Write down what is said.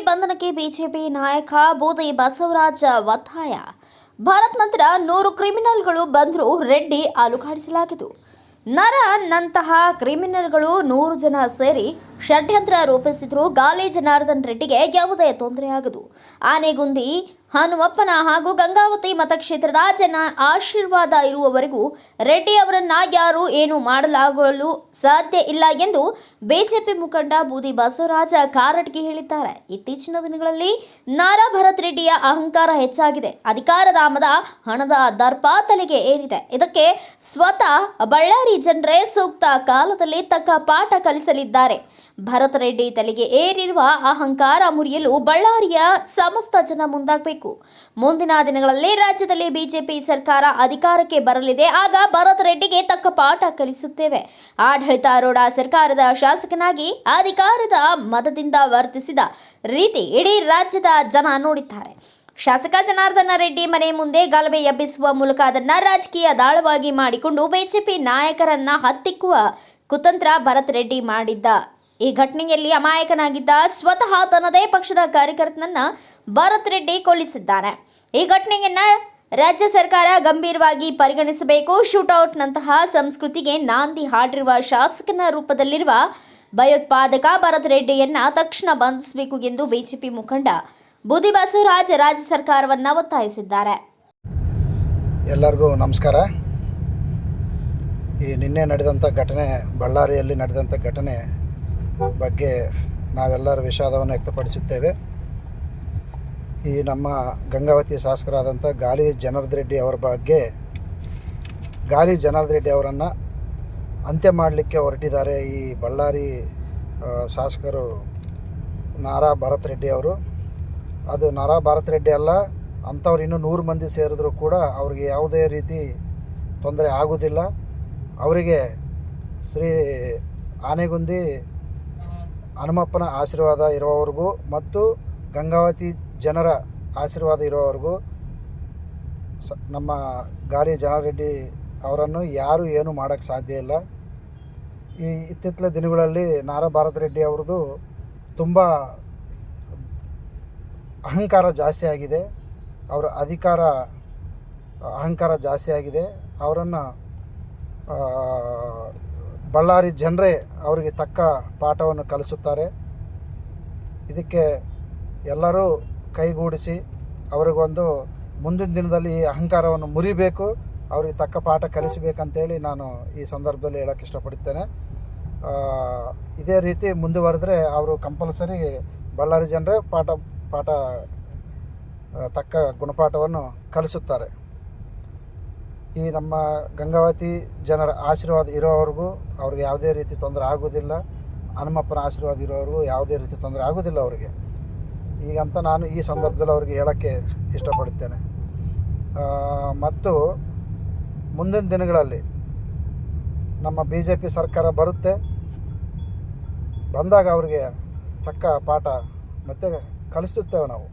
ಸ್ಥಾನಕ್ಕೆ ಬಿಜೆಪಿ ನಾಯಕ ಬೋದಿ ಬಸವರಾಜ ಒತ್ತಾಯ. ಭಾರತ್ ನಂತರ ನೂರು ಕ್ರಿಮಿನಲ್ಗಳು ಬಂದರೂ ರೆಡ್ಡಿ ಅಲುಗಾಡಿಸಲಾಗಿತ್ತು ನರ ನಂತಹ ಕ್ರಿಮಿನಲ್ಗಳು ನೂರು ಜನ ಸೇರಿ ಷಡ್ಯಂತ್ರ ರೂಪಿಸಿದರೂ ಗಾಲಿ ಜನಾರ್ದನ್ ರೆಡ್ಡಿಗೆ ಯಾವುದೇ ತೊಂದರೆಯಾಗದು ಆನೆಗುಂದಿ, ಹನುಮಪ್ಪನ ಹಾಗೂ ಗಂಗಾವತಿ ಮತಕ್ಷೇತ್ರದ ಜನ ಆಶೀರ್ವಾದ ಇರುವವರೆಗೂ ರೆಡ್ಡಿ ಅವರನ್ನ ಯಾರು ಏನು ಮಾಡಲಾಗಲು ಸಾಧ್ಯ ಇಲ್ಲ ಎಂದು ಬಿಜೆಪಿ ಮುಖಂಡ ಬೂದಿ ಬಸವರಾಜ ಕಾರಟ್ಗಿ ಹೇಳಿದ್ದಾರೆ. ಇತ್ತೀಚಿನ ದಿನಗಳಲ್ಲಿ ನಾರಾ ಭರತ್ ರೆಡ್ಡಿಯ ಅಹಂಕಾರ ಹೆಚ್ಚಾಗಿದೆ. ಅಧಿಕಾರಧಾಮದ ಮದ ಹಣದ ದರ್ಪ ತಲೆಗೆ ಏರಿದೆ. ಇದಕ್ಕೆ ಸ್ವತಃ ಬಳ್ಳಾರಿ ಜನರೇ ಸೂಕ್ತ ಕಾಲದಲ್ಲಿ ತಕ್ಕ ಪಾಠ ಕಲಿಸಲಿದ್ದಾರೆ. ಭರತ್ ರೆಡ್ಡಿ ತಲೆಗೆ ಏರಿರುವ ಅಹಂಕಾರ ಮುರಿಯಲು ಬಳ್ಳಾರಿಯ ಸಮಸ್ತ ಜನ ಮುಂದಾಗಬೇಕು. ಮುಂದಿನ ದಿನಗಳಲ್ಲಿ ರಾಜ್ಯದಲ್ಲಿ ಬಿಜೆಪಿ ಸರ್ಕಾರ ಅಧಿಕಾರಕ್ಕೆ ಬರಲಿದೆ. ಆಗ ಭರತ್ ರೆಡ್ಡಿಗೆ ತಕ್ಕ ಪಾಠ ಕಲಿಸುತ್ತೇವೆ. ಆಡಳಿತಾರೂಢ ಸರ್ಕಾರದ ಶಾಸಕನಾಗಿ ಅಧಿಕಾರದ ಮತದಿಂದ ವರ್ತಿಸಿದ ರೀತಿ ಇಡೀ ರಾಜ್ಯದ ಜನ ನೋಡಿದ್ದಾರೆ. ಶಾಸಕ ಜನಾರ್ದನ ರೆಡ್ಡಿ ಮನೆ ಮುಂದೆ ಗಲಭೆ ಎಬ್ಬಿಸುವ ಮೂಲಕ ಅದನ್ನ ರಾಜಕೀಯ ದಾಳವಾಗಿ ಮಾಡಿಕೊಂಡು ಬಿಜೆಪಿ ನಾಯಕರನ್ನ ಹತ್ತಿಕ್ಕುವ ಕುತಂತ್ರ ಭರತ್ ರೆಡ್ಡಿ ಮಾಡಿದ್ದ ಈ ಘಟನೆಯಲ್ಲಿ ಅಮಾಯಕನಾಗಿದ್ದ ಸ್ವತಃ ತನ್ನದೇ ಪಕ್ಷದ ಕಾರ್ಯಕರ್ತನನ್ನ ಭರತ್ ರೆಡ್ಡಿ ಕೊಲ್ಲಿಸಿದ್ದಾನೆ. ಈ ಘಟನೆಯನ್ನ ರಾಜ್ಯ ಸರ್ಕಾರ ಗಂಭೀರವಾಗಿ ಪರಿಗಣಿಸಬೇಕು. ಶೂಟೌಟ್ನಂತಹ ಸಂಸ್ಕೃತಿಗೆ ನಾಂದಿ ಹಾಡಿರುವ ಶಾಸಕನ ರೂಪದಲ್ಲಿರುವ ಭಯೋತ್ಪಾದಕ ಭರತ್ ರೆಡ್ಡಿಯನ್ನ ತಕ್ಷಣ ಬಂಧಿಸಬೇಕು ಎಂದು ಬಿಜೆಪಿ ಮುಖಂಡ ಬುದಿ ಬಸವರಾಜ್ ರಾಜ್ಯ ಸರ್ಕಾರವನ್ನ ಒತ್ತಾಯಿಸಿದ್ದಾರೆ. ಎಲ್ಲರಿಗೂ ನಮಸ್ಕಾರ. ಈ ನಿನ್ನೆ ನಡೆದಂಥ ಘಟನೆ, ಬಳ್ಳಾರಿಯಲ್ಲಿ ನಡೆದಂಥ ಘಟನೆ ಬಗ್ಗೆ ನಾವೆಲ್ಲರ ವಿಷಾದವನ್ನು ವ್ಯಕ್ತಪಡಿಸುತ್ತೇವೆ. ಈ ನಮ್ಮ ಗಂಗಾವತಿ ಶಾಸಕರಾದಂಥ ಗಾಲಿ ಜನಾರ್ದ ರೆಡ್ಡಿ ಅವರ ಬಗ್ಗೆ, ಗಾಲಿ ಜನಾರ್ದ ರೆಡ್ಡಿ ಅವರನ್ನು ಅಂತ್ಯ ಮಾಡಲಿಕ್ಕೆ ಹೊರಟಿದ್ದಾರೆ ಈ ಬಳ್ಳಾರಿ ಶಾಸಕರು ನಾರಾ ಭರತ್ ರೆಡ್ಡಿ ಅವರು. ಅದು ನಾರಾ ಭರತ್ ರೆಡ್ಡಿ ಅಲ್ಲ, ಅಂಥವ್ರು ಇನ್ನೂ ನೂರು ಮಂದಿ ಸೇರಿದ್ರು ಕೂಡ ಅವ್ರಿಗೆ ಯಾವುದೇ ರೀತಿ ತೊಂದರೆ ಆಗೋದಿಲ್ಲ ಅವರಿಗೆ ಶ್ರೀ ಆನೆಗುಂದಿ ಹನುಮಪ್ಪನ ಆಶೀರ್ವಾದ ಇರೋವರೆಗೂ ಮತ್ತು ಗಂಗಾವತಿ ಜನರ ಆಶೀರ್ವಾದ ಇರುವವರೆಗೂ ಸ, ನಮ್ಮ ಗಾಲಿ ಜನಾರೆಡ್ಡಿ ಅವರನ್ನು ಯಾರು ಏನು ಮಾಡೋಕ್ಕೆ ಸಾಧ್ಯ ಇಲ್ಲ. ಈ ಇತ್ತಿತ್ತಲ ದಿನಗಳಲ್ಲಿ ನಾರಾ ಭಾರತ್ ರೆಡ್ಡಿ ಅವ್ರದ್ದು ತುಂಬ ಅಹಂಕಾರ ಜಾಸ್ತಿ ಆಗಿದೆ. ಅವರ ಅಧಿಕಾರ, ಅಹಂಕಾರ ಜಾಸ್ತಿ ಆಗಿದೆ. ಅವರನ್ನು ಬಳ್ಳಾರಿ ಜನರೇ ಅವರಿಗೆ ತಕ್ಕ ಪಾಠವನ್ನು ಕಲಿಸುತ್ತಾರೆ. ಇದಕ್ಕೆ ಎಲ್ಲರೂ ಕೈಗೂಡಿಸಿ ಅವರಿಗೊಂದು ಮುಂದಿನ ದಿನದಲ್ಲಿ ಈ ಅಹಂಕಾರವನ್ನು ಮುರಿಬೇಕು, ಅವರಿಗೆ ತಕ್ಕ ಪಾಠ ಕಲಿಸಬೇಕಂತೇಳಿ ನಾನು ಈ ಸಂದರ್ಭದಲ್ಲಿ ಹೇಳೋಕೆ ಇಷ್ಟಪಡುತ್ತೇನೆ. ಇದೇ ರೀತಿ ಮುಂದುವರೆದ್ರೆ ಅವರು ಕಂಪಲ್ಸರಿ ಬಳ್ಳಾರಿ ಜನರೇ ಪಾಠ ಪಾಠ ತಕ್ಕ ಗುಣಪಾಠವನ್ನು ಕಲಿಸುತ್ತಾರೆ. ಈ ನಮ್ಮ ಗಂಗಾವತಿ ಜನರ ಆಶೀರ್ವಾದ ಇರೋವರೆಗೂ ಅವ್ರಿಗೆ ಯಾವುದೇ ರೀತಿ ತೊಂದರೆ ಆಗೋದಿಲ್ಲ. ಹನುಮಪ್ಪನ ಆಶೀರ್ವಾದ ಇರೋವರೆಗೂ ಯಾವುದೇ ರೀತಿ ತೊಂದರೆ ಆಗೋದಿಲ್ಲ ಅವರಿಗೆ. ಈಗಂತ ನಾನು ಈ ಸಂದರ್ಭದಲ್ಲಿ ಅವ್ರಿಗೆ ಹೇಳೋಕ್ಕೆ ಇಷ್ಟಪಡುತ್ತೇನೆ. ಮತ್ತು ಮುಂದಿನ ದಿನಗಳಲ್ಲಿ ನಮ್ಮ ಬಿ ಜೆ ಪಿ ಸರ್ಕಾರ ಬರುತ್ತೆ. ಬಂದಾಗ ಅವರಿಗೆ ತಕ್ಕ ಪಾಠ ಮತ್ತೆ ಕಲಿಸುತ್ತೇವೆ ನಾವು.